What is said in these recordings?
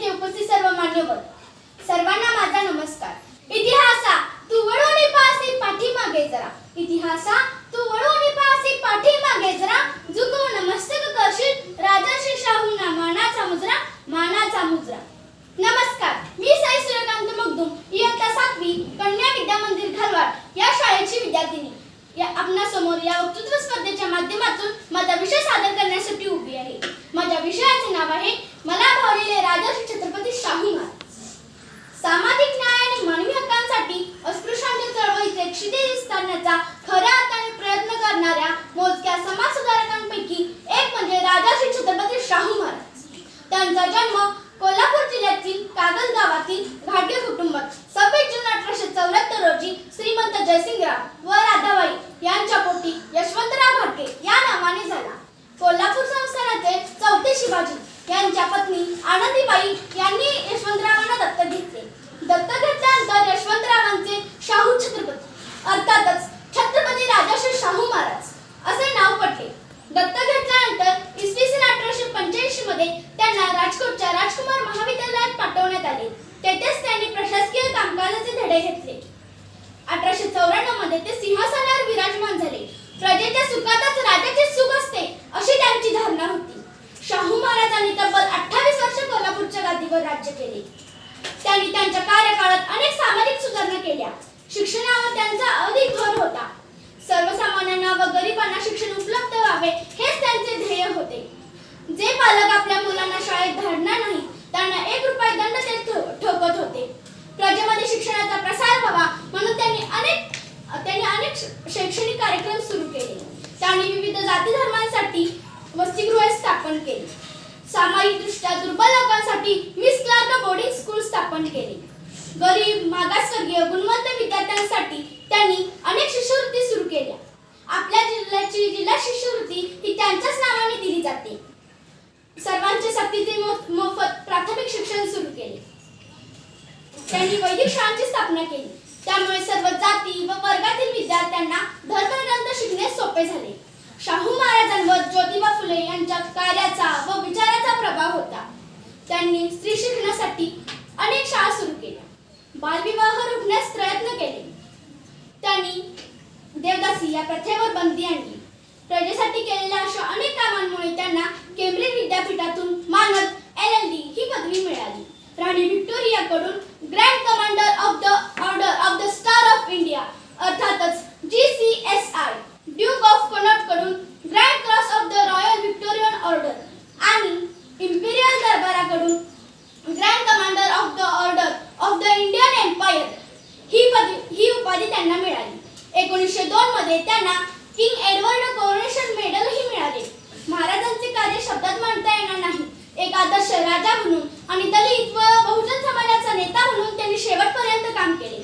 येथे उपस्थित सर्व मान्यवर सर्वांना माझा नमस्कार. इतिहासा तू वळवणे पासे पाठीमागे जरा. इतिहासा तू वळवणे पासे पाठीमागे जरा. झुकव नमस्तक करशील. राजाशी शाहूंना मानाचा मुजरा मानाचा मुजरा. नमस्कार. मी साई सूर्यकांत मगदुम. इयत्ता सातवी कन्या विद्या मंदिर घालवाड या शाळेची विद्यार्थिनी. या आपणासमोर या वक्तृत्व स्पर्धेच्या माध्यमातून माझा विषय सादर करण्यासाठी उभी आहे. माझ्या विषयाचे नाव आहे मला भावलेले राजर्षी छत्रपती शाहू महाराज. सामाजिक न्याय आणि मानवी हक्कांसाठी अस्पृश्यांच्या चळवळीचे क्षितिज विस्तारण्याचा खऱ्या अर्थाने प्रयत्न करणाऱ्या मोजक्या समाज सुधारकांपैकी एक म्हणजे राजर्षी छत्रपती शाहू महाराज. त्यांचा जन्म कोल्हापूर जिल्ह्यातील कागल गावातील घाटगे कुटुंबात सव्वीस जून अठराशे चौऱ्याहत्तर रोजी श्रीमंत जयसिंगराव व राधाबाई यांच्या पोटी यशवंतराव घाटगे या नावाने झाला. कोल्हापूर संस्थानाचे चौथे शिवाजी. यांच्या पत्नी आनंदीबाई यांनी यशवंतरावांना दत्तक घेतले. दत्तक घेतल्यानंतर यशवंतरावांचे शाहू छत्रपती अर्थातच छत्रपती राजाश्री शाहू महाराज असे नाव पडले. दत्तक घेतल्यानंतर इसवी सन अठराशे पंच्याऐंशी मध्ये त्यांना राजकोटच्या राजकुमार महाविद्यालयात पाठवण्यात आले. तेथेच त्यांनी प्रशासकीय कामकाजाचे धडे घेतले. अठराशे चौऱ्याण्णवमध्ये ते सिंहासनावर विराजमान झाले. प्रजेच्या सुखातच राजाचे सुख असते अशी त्यांची धारणा होती. शाहू महाराजांनी तब्बल अठ्ठावीस वर्ष कोल्हापूरच्या गादीवर राज्य केले. त्यांनी त्यांच्या कार्यकाळात अनेक सामाजिक सुधारणा केल्या. शिक्षणावर त्यांचा अधिक भर होता. सर्वसामान्यांना व गरिबांना शिक्षण उपलब्ध व्हावे हेच त्यांचे ध्येय होते. जे पालक आपल्या मुलांना शाळेत धाडणार नाही त्यांना एक रुपये दंड ते ठो- ठोकत होते. प्रजेमध्ये शिक्षणाचा प्रसार व्हावा म्हणून त्यांनी अनेक त्यांनी अनेक शैक्षणिक कार्यक्रम सुरू केले. त्यांनी विविध जाती धर्मांसाठी स्थापन केले. सामाजिक दृष्ट्या दुर्बल लोकांसाठी मिस क्लार्क बोर्डिंग स्कूल स्थापन केले. गरीब मागासवर्गीय गुणवंत विद्यार्थ्यांसाठी त्यांनी अनेक शिष्यवृत्ती सुरू केल्या. आपल्या जिल्ह्याची जिल्हा शिष्यवृत्ती ही त्यांच्याच नावाने दिली जाते. सर्वांचे सक्तीचे मो- मोफत प्राथमिक शिक्षण सुरू केले. त्यांनी वैदिक शाळांची स्थापना केली. त्यामुळे सर्व जाती व वर्गातील विद्यार्थ्यांना धर्मग्रंथ शिकणे सोपे झाले. शाहू महाराजांवर ज्योतिबा फुले यांच्या कार्याचा व विचाराचा प्रभाव होता. त्यांनी स्त्री शिक्षणासाठी अनेक शाळा सुरू केल्या. बालविवाह रोखण्यास प्रयत्न केले. त्यांनी देवदासी या प्रथेवर बंदी आणली. प्रजेसाठी केलेल्या अशा अनेक कामांमुळे त्यांना केंब्रिज विद्यापीठातून मानद त्यांना मिळाली. एकोणीसशे दोन मध्ये त्यांना किंग एडवर्ड कोरोनेशन मेडलही मिळाले. महाराजांचे कार्य शब्दात मांडता येणार नाही. एक आदर्श राजा म्हणून आणि दलित व बहुजन समाजाचा नेता म्हणून त्यांनी शेवटपर्यंत काम केले.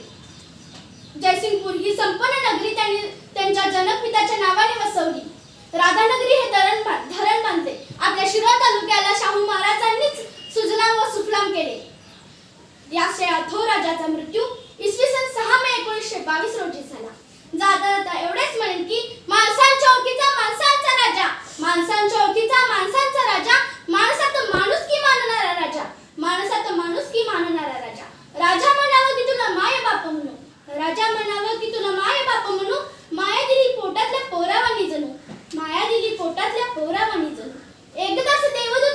जयसिंगपूर ही संपूर्ण नगरी त्यांनी त्यांच्या जनकपिताच्या नावाने वसवली. राधानगरी हे धरण धरण बांधले. आपल्या शिरोळ तालुक्याला शाहू महाराजांनीच सुजलाम व सुफलाम केले. या श्रेया थोर राजाचा मृत्यू इसवी सन सहा मे एकोणीसशे बावीस रोजी झाला आदळता एवढेच म्हणेन की माणसांच्या ओळखीचा माणसांचा राजा. माणसांच्या ओळखीचा माणसांचा राजा. माणसात माणूस की मानणारा राजा? माणसात माणूस की मानणारा राजा? राजा म्हणावं की तुला माय बाप म्हणू राजा म्हणावं की तुला माय बाप म्हणू माया दिली पोटातल्या पोरावानी जणू. माया दिली पोटातल्या पोरावानी जणू. एकदाच देवदूत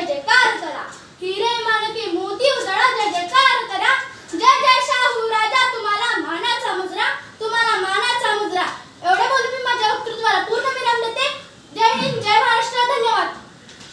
जयकार करा. हिरे मान